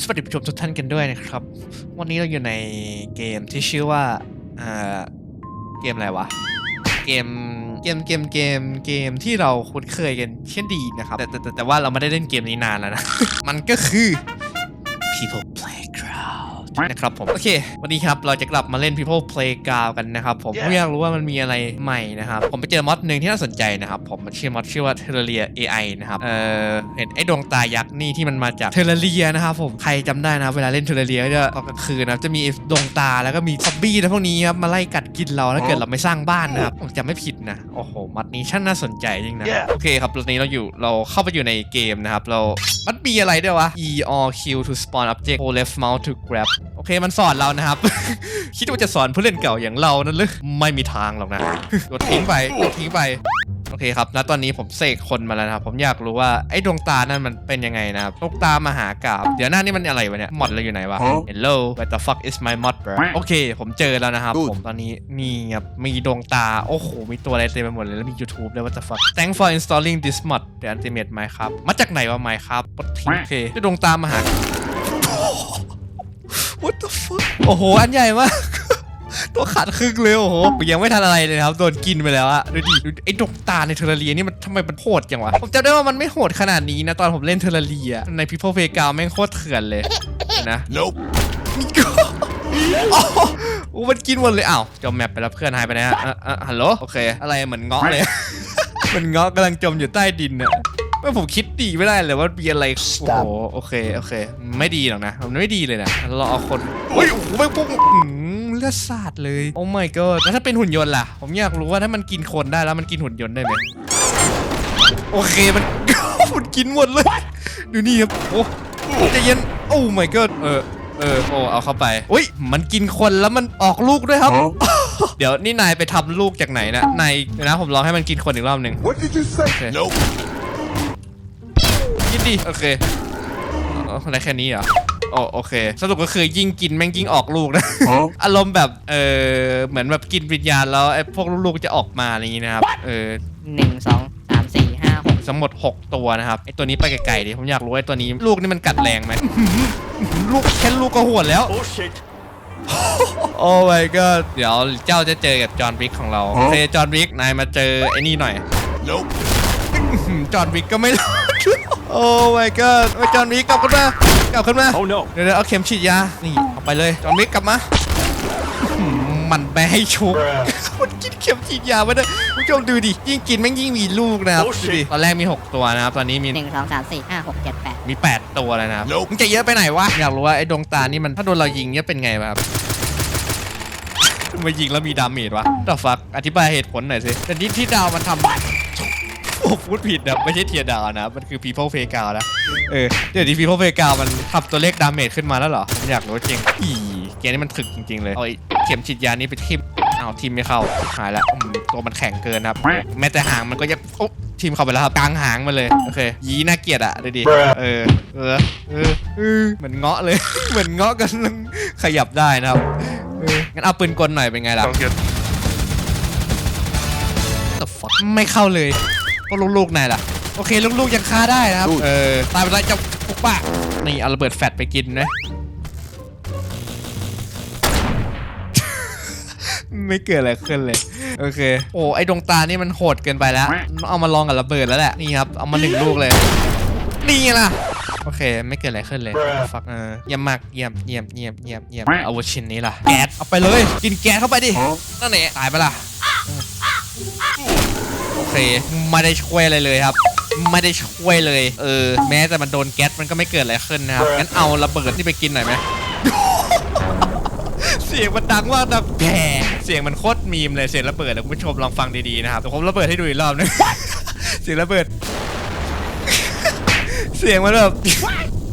สวัสดีผู้ชมทุกท่านกันด้วยนะครับ วันนี้เราอยู่ในเกมที่ชื่อว่าอ่าเกมอะไรวะ เกมเกมเกมเกมเกมที่เราคุ้นเคยกันเช่นดีนะครับ แต่แต่แต่แต่ว่าเราไม่ได้เล่นเกมนี้นานแล้วนะ มันก็คือ People นะครับผม โอเค วันนี้ครับเราจะกลับมาเล่น People Playground กันนะครับผม ผมอยากรู้ว่ามันมีอะไรใหม่นะครับ ผมไปเจอมอดหนึ่งที่น่าสนใจนะครับผมมันชื่อมอดชื่อว่า Terraria AI นะครับ เอ่อเห็นไอ้ดวงตายักษ์นี่ที่มันมาจาก Terraria นะครับผม ใครจำได้นะครับเวลาเล่น Terraria ก็จะตอนกลางคืนนะครับจะมีดวงตาแล้วก็มีซอมบี้และพวกนี้ครับมาไล่กัดกินเราถ้าเกิดเราไม่สร้างบ้านนะครับผมจำไม่ผิดนะโอ้โหมอดนี้ช่างน่าสนใจจริงนะโอเคครับตอนนี้เราอยู่เราเข้าไปอยู่ในเกมนะครับเรามัน มีอะไรด้วยวะ E or Q to spawn object hold left mouse to grab โอเคมันสอนเรานะครับ คิดว่าจะสอนผู้เล่นเก่าอย่างเรานั่นหรือไม่มีทางหรอกนะกดทิ้งไปกดทิ้งไป อเคครับแล้วตอนนี้ผมเสกคนมาแล้วนะครับ ผมอยากรู้ว่าไอ้ดวงตานั่นมันเป็นยังไงนะครับดวงตามหากาบเดี๋ยวหน้านี่มันอะไรวะเนี่ยมอดเราอยู่ไหนวะ Hello what the fuck is my mod bro โอเค ผมเจอแล้วนะครับ Good ผมตอนนี้นี่ครับมีดวงตา โอ้โห มีตัวอะไรเต็มไปหมดเลยแล้วมี YouTube ด้วย what the fuck thanks for installing this mod the ultimate Minecraft มาจากไหนวะ Minecraft ปดทิ้งโอเคด้วยดวงตามหา what the fuck โอ้โห อันใหญ่มาก ตัวขาดครึ่งเลยโอ้โหยังไม่ทันอะไรเลยครับโดนกินไปแล้วอะดูดิดูดิไอ้ดวงตาในเทอร์เรียนี่มันทำไมมันโหดจังวะผมจำได้ว่ามันไม่โหดขนาดนี้นะตอนผมเล่นเทอร์เรียใน People Playground แม่งโคตรเถื่อนเลยนะ Nope. อ๋อโอ้มันกินหมดเลยอ้าวจมแมปไปแล้วเพื่อนหายไปนฮะอะอะฮัลโหลโอเค อะไรเหมือนเงาะเลย เหมือนเงาะกำลังจมอยู่ใต้ดินเนี่ยไม่ผมคิดดีไม่ได้เลยว่ามีอะไรโอ้โหโอเคโอเค ไม่ดีหรอกนะมันไม่ดีเลยนะเราเอาคนเฮ้ยโอ้โหไม่พุ่งอื้อหือ เลือดสาดเลย โอ้ my god แล้วถ้าเป็นหุ่นยนต์ล่ะ ผมอยากรู้ว่าถ้ามันกินคนได้แล้วมันกินหุ่นยนต์ได้ไหมโอเคมัน มันกินหมดเลย ดูนี่ครับ โอ้ใจะเย็น โอ้ my god เออ เออ โอ้ เอาเข้าไป อุ้ย มันกินคนแล้วมันออกลูกด้วยครับ เดี๋ยวนี่นายไปทำลูกจากไหนนะ นายเดี๋ยวนะผมลองให้มันกินคนอีกรอบหนึ่ง What did you say? Nope. กินดิ โอเคเอาอะไรแค่นี้เหรอ โอโอเค สรุปก็คือยิ่งกินแม่งยิ่งออกลูกนะ Huh? อารมณ์แบบเออเหมือนแบบกินวิญญาณแล้วไอ้พวกลูกๆจะออกมาอะไรอย่างนี้นะครับเออหนึ่งสองสามสี่ห้าหกทั้งหมด6ตัวนะครับไอ้ตัวนี้ไปไกลๆดิผมอยากรู้ว่าไอ้ตัวนี้ ลูกนี่มันกัดแรงไหมอื้อหือลูกแค่ลูกก็หวดแล้ว Oh shit. โอ้ my god เดี๋ยวเจ้าจะเจอกับจอห์นวิกของเราโอเคจอห์นวิกนายมาเจอไอ้นี่หน่อย Nope. อืมจอห์นวิกก็ไม่รอดโอ้ my god โอ้ยจอห์นวิกกลับขึ้นมา กลับขึ้นมา Oh no. เดี๋ยวเดี๋ยวเอาเข็มฉีดยา นี่เอาไปเลยจอห์นวิกกลับมาอืมมันไม่ให้ชุบมันกินเข็มฉีดยาไปด้วยคุณผู้ชมดูดิ ยิ่งกินแม่งยิ่งมีลูกนะครับ Oh ดู shit ดิ ตอนแรกมี 6 ตัวนะครับ ตอนนี้มี หนึ่งสองสามสี่ห้าหกเจ็ดแปดมี 8 ตัวแล้วนะครับ Nope มึงจะเยอะไปไหนวะ อยากรู้ว่าไอ้ดวงตานี่มันถ้าโดนเรายิงเนี่ยเป็นไงวะครับมายิงแล้วมีดาเมจวะต่อฟักอธิบายเหตุผลหน่อยสิแต่นี่ที่ดาวมันทำ โอ้พูดผิดนะไม่ใช่เทียดาวนะ มันคือ people play ground นะ เออ เดี๋ยวนี้ people play ground มันทำตัวเลขดาเมจขึ้นมาแล้วเหรอผมอยากรู้จริงอีเกมนี้มันถึกจริง ๆ เลย เอาไอ้เข็มฉีดยานี้ไปทิมเอาทีมไม่เข้าหายละอืมตัวมันแข็งเกินนะครับ แม้แต่หางมันก็ยังโอ๊ะทีมเข้าไปแล้วครับกลางหางมาเลย โอเค ยีน่าเกลียดอะดูดิ เออ เออ เออเออเหมือนเงาะเลย เหมือนเงาะกันขยับได้นะครับ เออ งั้นเอาปืนกลหน่อยเป็นไงล่ะ The fuck ไม่เข้าเลยพว กลูกๆนายล่ะ โอเคลูกๆยังฆ่าได้นะครับ Good เออตายไปแล้วเจ้าปุกป้านี่เอาระเบิดแฟตไปกินนะไม่เกิดอะไรขึ้นเลย โอเค โอ้ไอดวงตานี่มันโหดเกินไปแล้วเอามาลองกับระเบิดแล้วแหละนี่ครับเอามาหนึ่งลูกเลย นี่ไงล่ะโอเค ไม่เกิดอะไรขึ้นเลยฟักเออเยี่ยมมากเยี่ยมเยี่ยมเยี่ยมเยี่ยมเยี่ยมอาวุธชิ้นนี้ล่ะแก๊สเอาไปเลย กินแก๊สเข้าไปดิ Huh? นั่นแหละตายไปล่ะ โอเคไม่ได้ช่วยอะไรเลยครับ ไม่ได้ช่วยเลย เออ แม้แต่มันโดนแก๊สมันก็ไม่เกิดอะไรขึ้นนะครับงั้นเอาระเบิดนี่ไปกินหน่อยไหมเสียงมันดังมากดังแผลเสียงมันโคตรมีมเลยเสียงระเบิดนะคุณผู้ชมลองฟังดีๆนะครับเดี๋ยวผมระเบิดให้ดูอีกรอบนึงเสียงระเบิด เสียงมันแบบ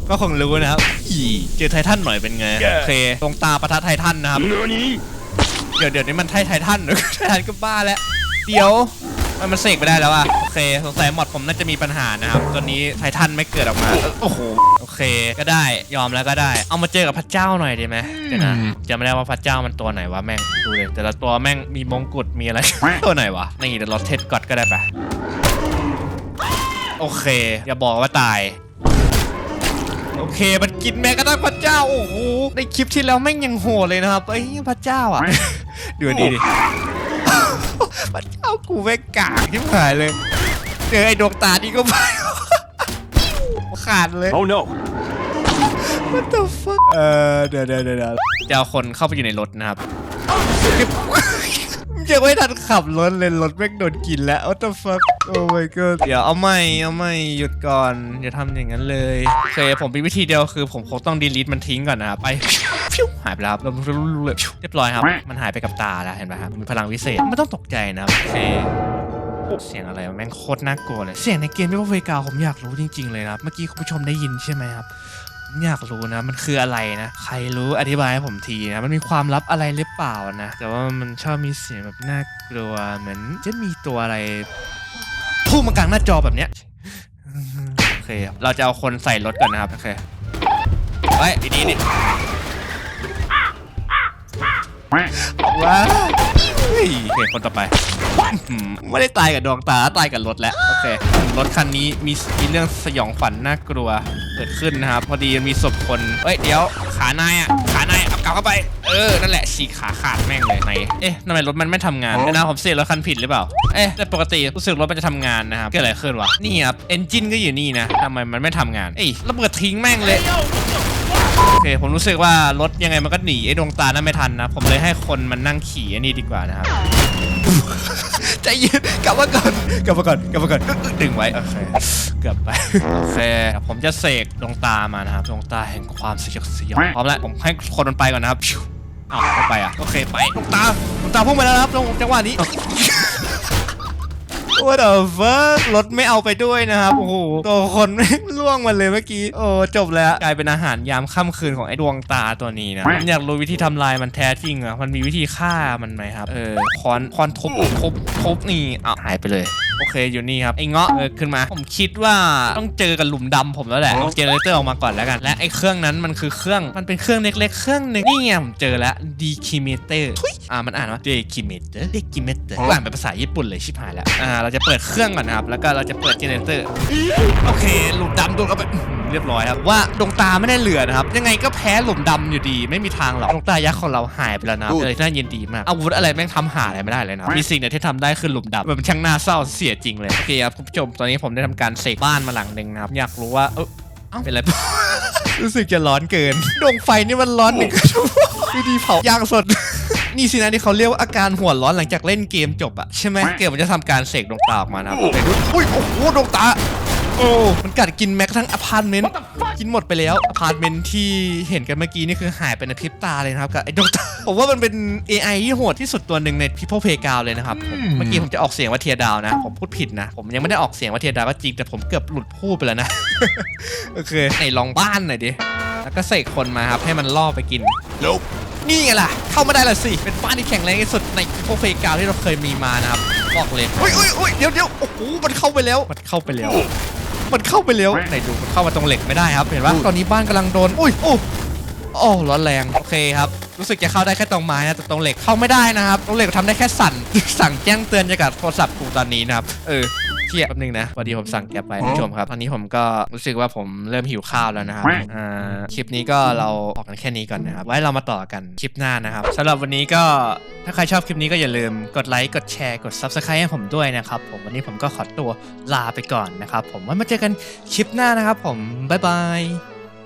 ก็คงรู้นะครับอีเจอไททันหน่อยเป็นไงโอเคตรงตาปะทะไททันนะครับ Nani? เดี๋ยวเดี๋ยวนี้มันไทไททันหรือไททันก็บ้าแล้วเดี๋ยว มันมันเสกไปได้แล้วอะโอเคสงสัยหมดผมน่าจะมีปัญหานะครับตัวนี้ไททันไม่เกิดออกมาเอ้อโอ้โหโอเคก็ได้ยอมแล้วก็ได้ เอามาเจอกับพระเจ้าหน่อยดีไหมเดี๋ยวนะจำไม่ได้ว่าพระเจ้ามันตัวไหนวะแม่งดูเลยแต่ละตัวแม่งมีมงกุฎมีอะไร ตัวไหนวะนี่เดี๋ยวเราเทสก่อนก็ได้ปะโอเค อย่าบอกว่าตายโอโอเค มันกินแม้กระทั่งพระเจ้า โอ้โห ในคลิปที่แล้วแม่งยังโหดเลยนะครับไอ้ย พระเจ้าอะ ดูดีดิ พระเจ้ากูแม่งกากที่หายเลยเจอไอ้ดวงตานี่ก็ไปขาดเลย Oh no! What the fuck เออเดี๋ยวเดี๋ยวเดี๋ยวเดี๋ยวจะเอาคนเข้าไปอยู่ในรถนะครับ ยังไม่ทันขับรถเลยรถแม่งโดนกินแล้ว What the fuck Oh my god เดี๋ยวเอาไม่เอาไม่หยุดก่อนอย่าทำอย่างนั้นเลยโอเคผมมีวิธีเดียวคือผมคงต้อง delete มันทิ้งก่อนนะครับไปฟิวหายไปแล้วครับเราเลยเรียบร้อยครับ มันหายไปกับตาแล้วเห็นไหมครับมีพลังวิเศษไม่ต้องตกใจนะโอเคเสียงอะไรแม่งโคตรน่ากลัวเลย เสียงในเกมที่ว่าเวกาผมอยากรู้จริง ๆ เลยนะเมื่อกี้คุณผู้ชมได้ยินใช่ไหมครับ อยากรู้นะ มันคืออะไรนะ ใครรู้อธิบายให้ผมทีนะ มันมีความลับอะไรหรือเปล่านะ แต่ว่ามันชอบมีเสียงแบบน่ากลัว เหมือนจะมีตัวอะไรพุ่งมากลางหน้าจอแบบเนี้ย โอเคครับเราจะเอาคนใส่รถก่อนนะครับ โอเคไว้ดีๆดิว้า ยโอเคคนต่อไปอืมไม่ได้ตายกับดวงตาตายกับรถแล้วโอเครถคันนี้มีมีเรื่องสยองขวัญน่ากลัวเกิดขึ้นนะครับพอดีมีศพคนเอ้ยเดี๋ยวขานายอะขานายเอากลับเข้าไปเออนั่นแหละฉีกขาขาดแม่งเลยไหนเอ๊ะทำไมรถมันไม่ทำงานเดี๋ยวนะผมเสียรถคันผิดหรือเปล่าเอ๊ะแต่ปกติรู้สึกรถมันจะทำงานนะครับเกิดอะไรขึ้นวะนี่ครับเอนจินก็อยู่นี่นะทำไมมันไม่ทำงานเอ้ยระเบิดทิ้งแม่งเลย โอเคผมรู้สึกว่ารถยังไงมันก็หนีไอ้ดวงตานั้นไม่ทันนะ ผมเลยให้คนมันนั่งขี่อันนี้ดีกว่านะครับ ใจเย็นกลับมาก่อนกลับมาก่อนกลับมาก่อนอึ๊กอึ๊กดึงไว้โอเคเกือบไปโอเคเดี๋ยวผมจะเสกดวงตามานะครับดวงตาแห่งความสยดสยองพร้อมแล้วผมให้คนมันไปก่อนนะครับชิวอ้าวไม่ไปอะโอเคไปดวงตาดวงตาพุ่งไปแล้วนะครับตรงจังหวะนี้ What the fuck รถไม่เอาไปด้วยนะครับ โอ้โห ตัวคนแม่งล่วงมาเลยเมื่อกี้ โอ้ จบแล้ว กลายเป็นอาหารยามค่ำคืนของไอ้ดวงตาตัวนี้นะผมอยากรู้วิธีทำลายมันแท้จริงอะ มันมีวิธีฆ่ามันไหมครับ เออค้อนค้อนทุบทุบทุบนี่อ้าวหายไปเลยโอเคอยู่นี่ครับไอ้เงาะเออขึ้นมา ผมคิดว่าต้องเจอกับหลุมดำผมแล้วแหละเอาเจเนเรเตอร์ออกมาก่อนแล้วกัน และไอ้เครื่องนั้นมันคือเครื่องมันเป็นเครื่องเล็กๆ เครื่องหนึ่งนี่ไงผมเจอแล้ว dekimeter ทุยอ่ามันอ่านว่า dekimeter dekimeter อ่านเป็นภาษาญี่ปุ่นเลยชิบหายแล้วอ่าเราจะเปิดเครื่องก่อนนะครับแล้วก็เราจะเปิดเจเนเรเตอร์โอเคหลุมดำโดนเข้าไปอื้อหือเรียบร้อยครับว่าดวงตาไม่ได้เหลือนะครับ ยังไงก็แพ้หลุมดำอยู่ดีไม่มีทางหรอกดวงตายักษ์ของเราหายไปแล้วนะครับเลยน่ายินดีมากอาวุธอะไรแม่งทำหาอะไรไม่ได้เลยนะมีสิ่งเดียวที่ทำได้คือหลุมดำมันช่างน่าเศร้าเสียจริงเลยโอเคครับคุณผู้ชมตอนนี้ผมได้ทำการเสกบ้านมาหลังหนึ่งนะครับอยากรู้ว่าเออเอ้าเป็นไรรู้สึกจะร้อนเกินดวงไฟนี่มันร้อนหนึ่งชั่วโมงดูดีเผายางสด นี่สินะที่เขาเรียกว่าอาการหัวร้อนหลังจากเล่นเกมจบอะใช่ไหมเกมมันจะทำการเสกดวงตาออกมานะครับไหนดูอุ้ยโอ้โหดวงตาโอ้มันกัดกินแม้กระทั่งอพาร์ตเมนต์กินหมดไปแล้วอพาร์ตเมนต์ที่เห็นกันเมื่อกี้นี่คือหายไปในพริบตาเลยนะครับกับไอ้ดวงตาผมว่ามันเป็น AI ที่โหดที่สุดตัวหนึ่งใน People Playground เลยนะครับผมเมื่อกี้ผมจะออกเสียงว่าเทียดาวนะ ผมพูดผิดนะ ผมยังไม่ได้ออกเสียงว่าเทียดาวก็จริงแต่ผมเกือบหลุดพูดไปแล้วนะโอเคไหนลองบ้านหน่อยดิแล้วก็เสกคนมาครับให้มันล่อไปกิน นี่ไงล่ะ เข้ามาได้ละสิ เป็นบ้านที่แข็งแรงที่สุดในพวกเฟกาวที่เราเคยมีมานะครับบอกเลยอุ้ยอุ้ยอุ้ยเดี๋ยวเดี๋ยวโอ้โหมันเข้าไปแล้ว มันเข้าไปแล้ว มันเข้าไปแล้วไหนดูมันเข้ามาตรงเหล็กไม่ได้ครับ เห็นปะตอนนี้บ้านกำลังโดน อุ้ยโอ้โอ้ร้อนแรงโอเคครับรู้สึกจะเข้าได้แค่ตรงไม้นะแต่ตรงเหล็กเข้าไม่ได้นะครับตรงเหล็กทำได้แค่สั่นสั่งแจ้งเตือนจากกับโทรศัพท์กูตอนนี้นะครับเออ เชี่ยแป๊บนึงนะพอดีผมสั่งแก๊ปไปคุณผู้ชมครับ ตอนนี้ผมก็รู้สึกว่าผมเริ่มหิวข้าวแล้วนะครับอ่าคลิปนี้ก็เราออกกันแค่นี้ก่อนนะครับไว้เรามาต่อกันคลิปหน้านะครับสำหรับวันนี้ก็ถ้าใครชอบคลิปนี้ก็อย่าลืมกดไลค์กดแชร์กด Subscribe ให้ผมด้วยนะครับผมวันนี้ผมก็ขอตัวลาไปก่อนนะครับผมไว้มาเจอกันคลิปหน้านะครับผมบ๊ายบาย